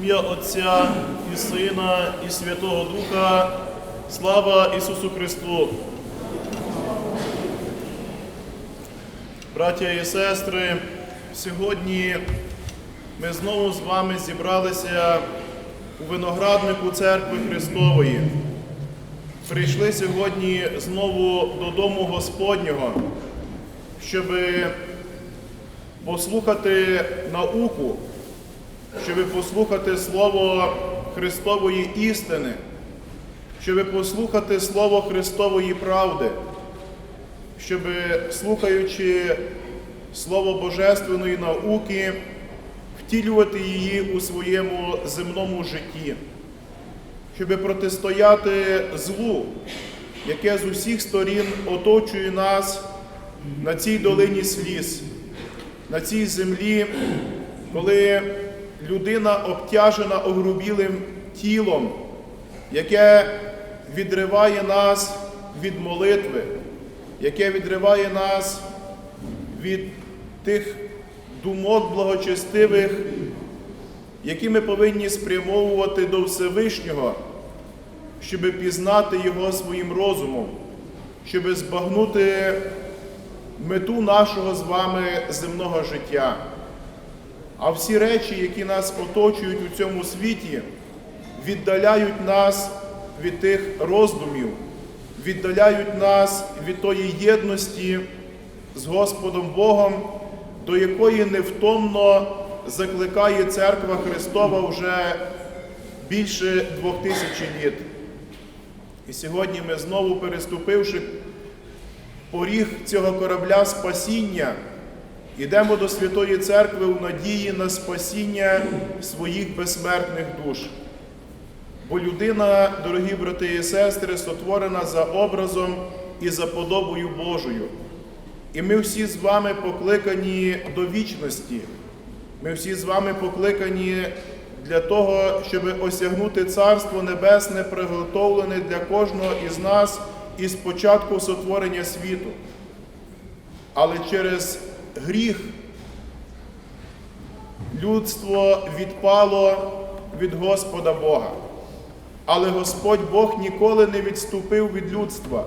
ім'я Отця і Сина, і Святого Духа. Слава Ісусу Христу! Браття і сестри, сьогодні ми знову з вами зібралися у винограднику Церкви Христової. Прийшли сьогодні знову додому Господнього, щоб послухати науку, щоб послухати Слово Христової істини, щоб послухати Слово Христової правди, щоб, слухаючи Слово Божественної науки, втілювати її у своєму земному житті, щоб протистояти злу, яке з усіх сторін оточує нас на цій долині сліз, на цій землі, коли людина обтяжена огрубілим тілом, яке відриває нас від молитви, яке відриває нас від тих думок благочестивих, які ми повинні спрямовувати до Всевишнього, щоб пізнати Його своїм розумом, щоб збагнути мету нашого з вами земного життя. А всі речі, які нас оточують у цьому світі, віддаляють нас від тих роздумів, віддаляють нас від тої єдності з Господом Богом, до якої невтомно закликає Церква Христова вже більше двох тисяч літ. І сьогодні ми знову переступивши поріг цього корабля спасіння, йдемо до Святої Церкви у надії на спасіння своїх безсмертних душ. Бо людина, дорогі брати і сестри, сотворена за образом і за подобою Божою. І ми всі з вами покликані до вічності. Ми всі з вами покликані для того, щоб осягнути Царство Небесне, приготовлене для кожного із нас із початку сотворення світу. Але через гріх людство відпало від Господа Бога. Але Господь Бог ніколи не відступив від людства.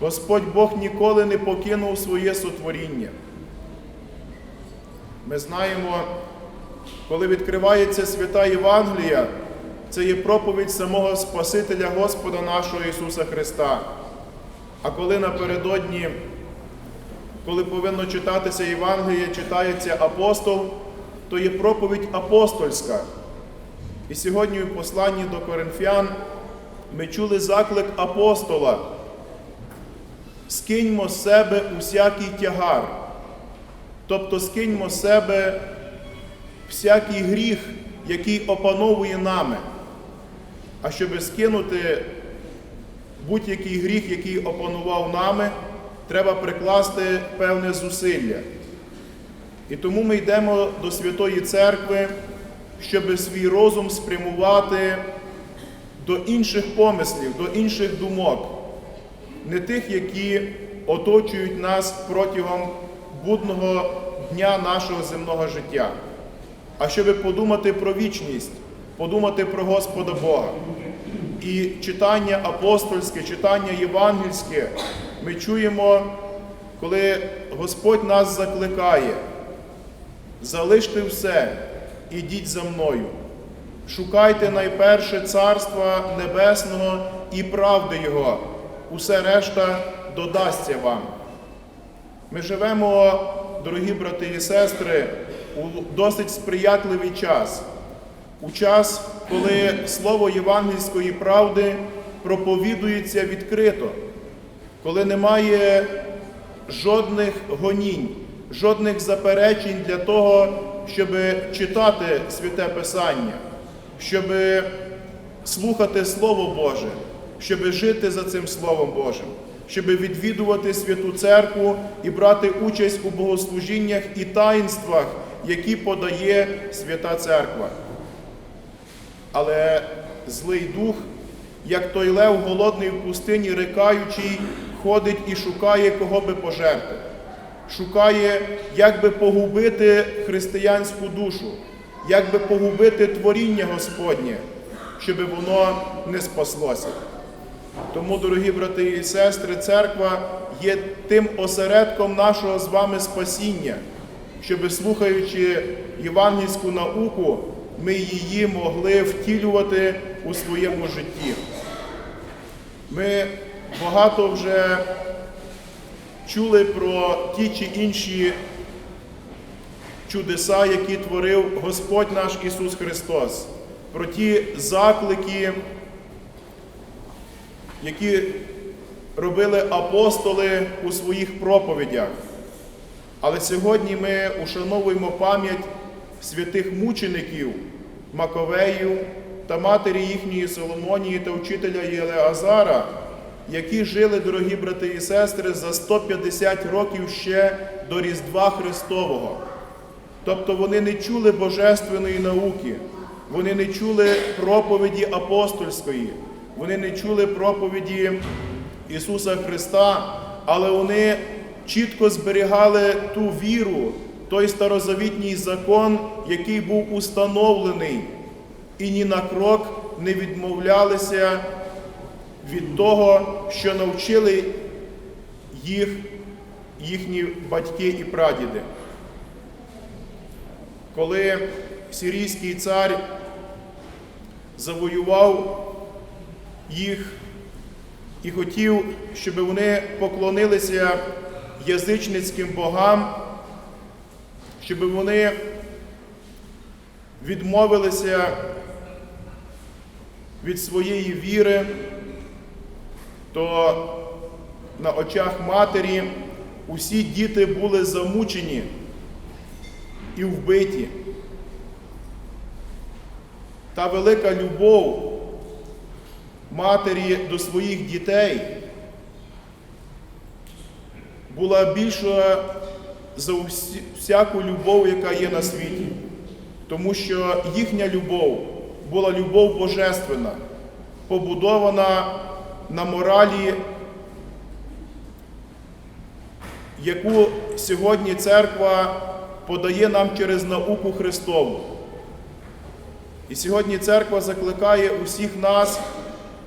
Господь Бог ніколи не покинув своє сотворіння. Ми знаємо, коли відкривається свята Євангелія, це є проповідь самого Спасителя Господа нашого Ісуса Христа. А коли напередодні, коли повинно читатися Євангеліє, читається апостол, то є проповідь апостольська. І сьогодні у посланні до Коринфян ми чули заклик апостола. Скиньмо з себе усякий тягар, тобто скиньмо з себе всякий гріх, який опановує нами. А щоб скинути будь-який гріх, який опанував нами, треба прикласти певне зусилля. І тому ми йдемо до Святої Церкви, щоб свій розум спрямувати до інших помислів, до інших думок, не тих, які оточують нас протягом будного дня нашого земного життя, а щоб подумати про вічність, подумати про Господа Бога. І читання апостольське, читання євангельське ми чуємо, коли Господь нас закликає. Залиште все, ідіть за мною. Шукайте найперше Царства Небесного і правди Його. Усе решта додасться вам. Ми живемо, дорогі брати і сестри, у досить сприятливий час. У час, коли слово євангельської правди проповідується відкрито, коли немає жодних гонінь, жодних заперечень для того, щоб читати святе Писання, щоб слухати Слово Боже, щоб жити за цим Словом Божим, щоб відвідувати святу церкву і брати участь у богослужіннях і таїнствах, які подає Свята Церква. Але злий дух, як той лев голодний в пустині, рикаючий, ходить і шукає, кого би пожерти. Шукає, як би погубити християнську душу, як би погубити творіння Господнє, щоб воно не спаслося. Тому, дорогі брати і сестри, церква є тим осередком нашого з вами спасіння, щоб, слухаючи євангельську науку, ми її могли втілювати у своєму житті. Ми багато вже чули про ті чи інші чудеса, які творив Господь наш Ісус Христос, про ті заклики, які робили апостоли у своїх проповідях. Але сьогодні ми ушановуємо пам'ять святих мучеників Маковеїв та матері їхньої Соломонії та вчителя Єлеазара, які жили, дорогі брати і сестри, за 150 років ще до Різдва Христового. Тобто вони не чули божественної науки, вони не чули проповіді апостольської, вони не чули проповіді Ісуса Христа, але вони чітко зберігали ту віру, той старозавітній закон, який був установлений, і ні на крок не відмовлялися від того, що навчили їх, їхні батьки і прадіди. Коли сирійський цар завоював їх і хотів, щоб вони поклонилися язичницьким богам, щоб вони відмовилися від своєї віри, то на очах матері усі діти були замучені і вбиті. Та велика любов матері до своїх дітей була більша за всяку любов, яка є на світі. Тому що їхня любов була любов божественна, побудована на моралі, яку сьогодні церква подає нам через науку Христову. І сьогодні церква закликає усіх нас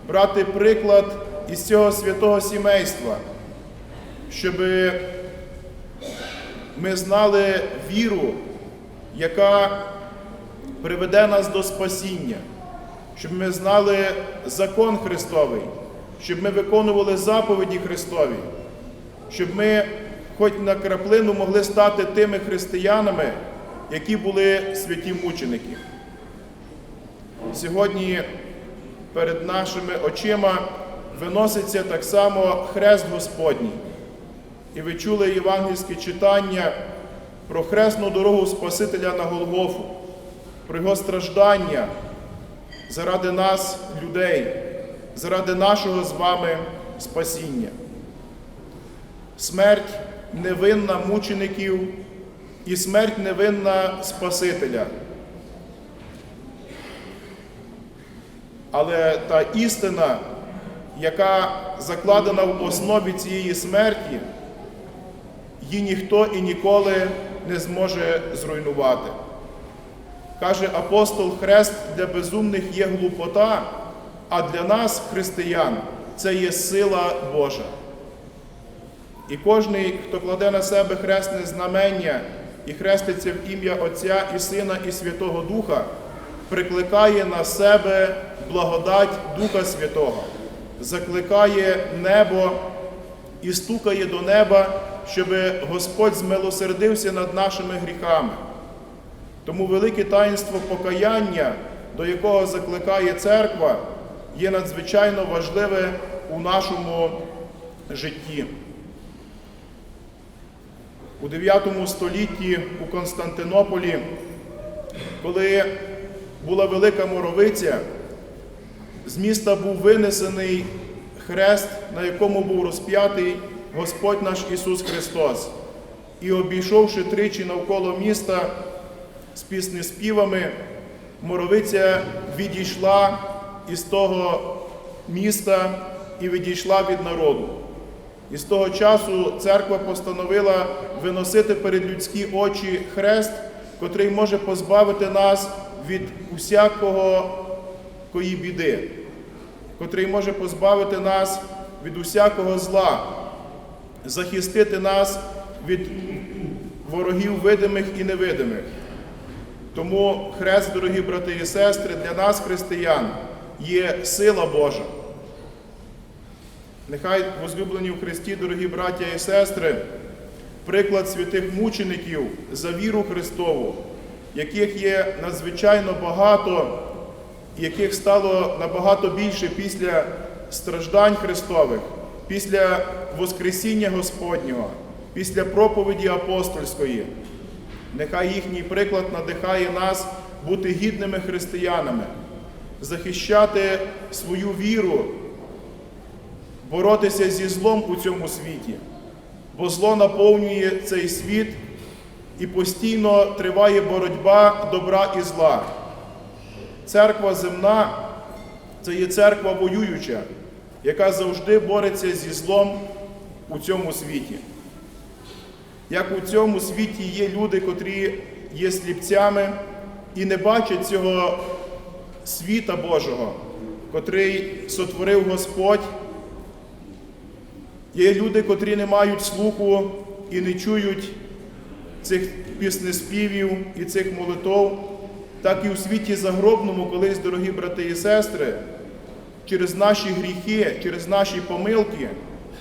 брати приклад із цього святого сімейства, щоб ми знали віру, яка приведе нас до спасіння, щоб ми знали закон Христовий, щоб ми виконували заповіді Христові, щоб ми хоч на краплину могли стати тими християнами, які були святі мученики. Сьогодні перед нашими очима виноситься так само хрест Господній. І ви чули євангельське читання про хресну дорогу Спасителя на Голгофу, про його страждання заради нас, людей, заради нашого з вами спасіння. Смерть невинна мучеників і смерть невинна Спасителя. Але та істина, яка закладена в основі цієї смерті, її ніхто і ніколи не зможе зруйнувати. Каже апостол Хрест для безумних є глупота, а для нас, християн, це є сила Божа. І кожний, хто кладе на себе хресне знамення і хреститься в ім'я Отця і Сина і Святого Духа, прикликає на себе благодать Духа Святого, закликає небо і стукає до неба, щоб Господь змилосердився над нашими гріхами. Тому велике таїнство покаяння, до якого закликає церква, є надзвичайно важливе у нашому житті. У 9 столітті у Константинополі, коли була велика моровиця, з міста був винесений хрест, на якому був розп'ятий Господь наш Ісус Христос. І обійшовши тричі навколо міста з піснеспівами, моровиця відійшла із того міста і відійшла від народу. І з того часу церква постановила виносити перед людські очі хрест котрий може позбавити нас від усякого кої біди, котрий може позбавити нас від усякого зла, захистити нас від ворогів видимих і невидимих. Тому хрест, дорогі брати і сестри, для нас, християн, є сила Божа. Нехай возлюблені в Христі, дорогі браття і сестри, приклад святих мучеників за віру Христову, яких є надзвичайно багато, яких стало набагато більше після страждань Христових, після Воскресіння Господнього, після проповіді апостольської. Нехай їхній приклад надихає нас бути гідними християнами, захищати свою віру, боротися зі злом у цьому світі, бо зло наповнює цей світ і постійно триває боротьба добра і зла. Церква земна це є церква воююча, яка завжди бореться зі злом у цьому світі. Як у цьому світі є люди, котрі є сліпцями і не бачать цього світа Божого, котрий сотворив Господь. Є люди, котрі не мають слуху і не чують цих піснеспівів і цих молитов, так і у світі загробному, колись, дорогі брати і сестри, через наші гріхи, через наші помилки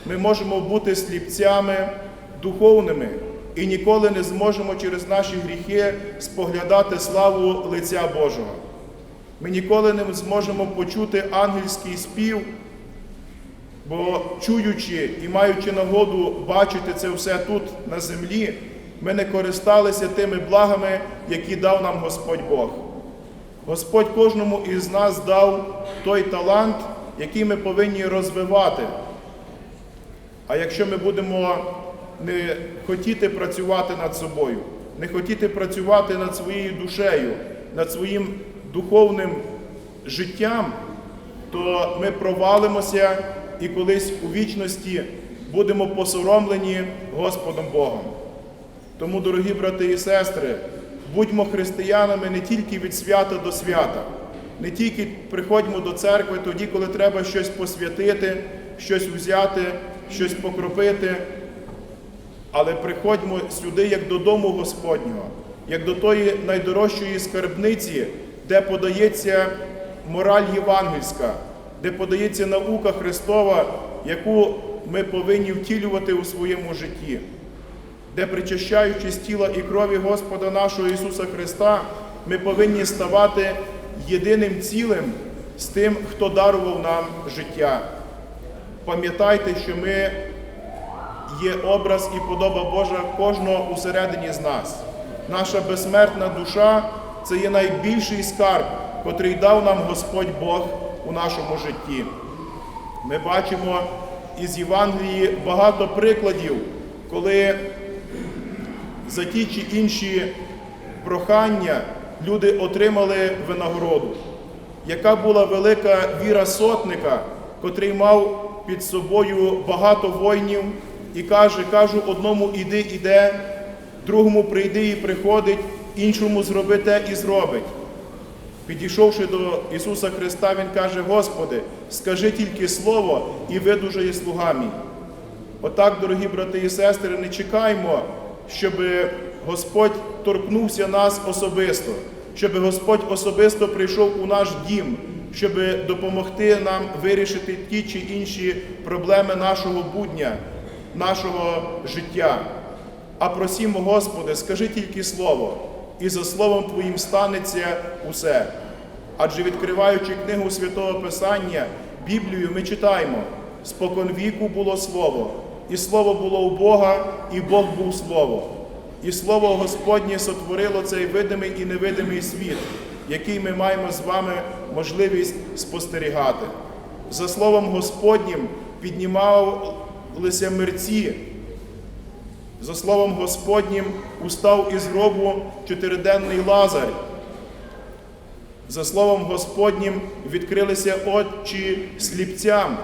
ми можемо бути сліпцями духовними і ніколи не зможемо через наші гріхи споглядати славу лиця Божого. Ми ніколи не зможемо почути ангельський спів, бо чуючи і маючи нагоду бачити це все тут на землі, ми не користалися тими благами, які дав нам Господь Бог. Господь кожному із нас дав той талант, який ми повинні розвивати. А якщо ми будемо не хотіти працювати над собою, не хотіти працювати над своєю душею, над своїм духовним життям, то ми провалимося і колись у вічності будемо посоромлені Господом Богом. Тому, дорогі брати і сестри, будьмо християнами не тільки від свята до свята, не тільки приходьмо до церкви тоді, коли треба щось посвятити, щось взяти, щось покропити, але приходьмо сюди як додому Господнього, як до тої найдорожчої скарбниці, де подається мораль євангельська, де подається наука Христова, яку ми повинні втілювати у своєму житті, де, причащаючись тіла і крові Господа нашого Ісуса Христа, ми повинні ставати єдиним цілим з тим, хто дарував нам життя. Пам'ятайте, що ми є образ і подоба Божа кожного усередині з нас. Наша безсмертна душа це є найбільший скарб, котрий дав нам Господь Бог у нашому житті. Ми бачимо із Євангелії багато прикладів, коли за ті чи інші прохання люди отримали винагороду. Яка була велика віра сотника, котрий мав під собою багато воїнів, і каже, кажу, одному іди, іде, другому прийди і приходить, іншому зроби те і зробить. Підійшовши до Ісуса Христа, Він каже, Господи, скажи тільки Слово і видужає слуга. Отак, дорогі брати і сестри, не чекаймо, щоб Господь торкнувся нас особисто, щоб Господь особисто прийшов у наш дім, щоб допомогти нам вирішити ті чи інші проблеми нашого будня, нашого життя. А просімо, Господи, скажи тільки Слово, і за Словом Твоїм станеться усе. Адже відкриваючи книгу Святого Писання, Біблію, ми читаємо, спокон віку було Слово, і Слово було у Бога, і Бог був Слово. І Слово Господнє сотворило цей видимий і невидимий світ, який ми маємо з вами можливість спостерігати. За Словом Господнім піднімалися мерці. За Словом Господнім устав із гробу чотириденний Лазар. За Словом Господнім відкрилися очі сліпцям.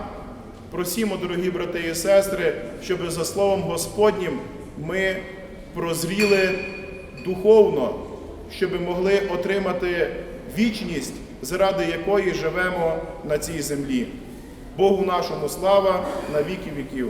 Просімо, дорогі брати і сестри, щоб за Словом Господнім ми прозріли духовно, щоб могли отримати вічність, заради якої живемо на цій землі. Богу нашому слава на віки віків.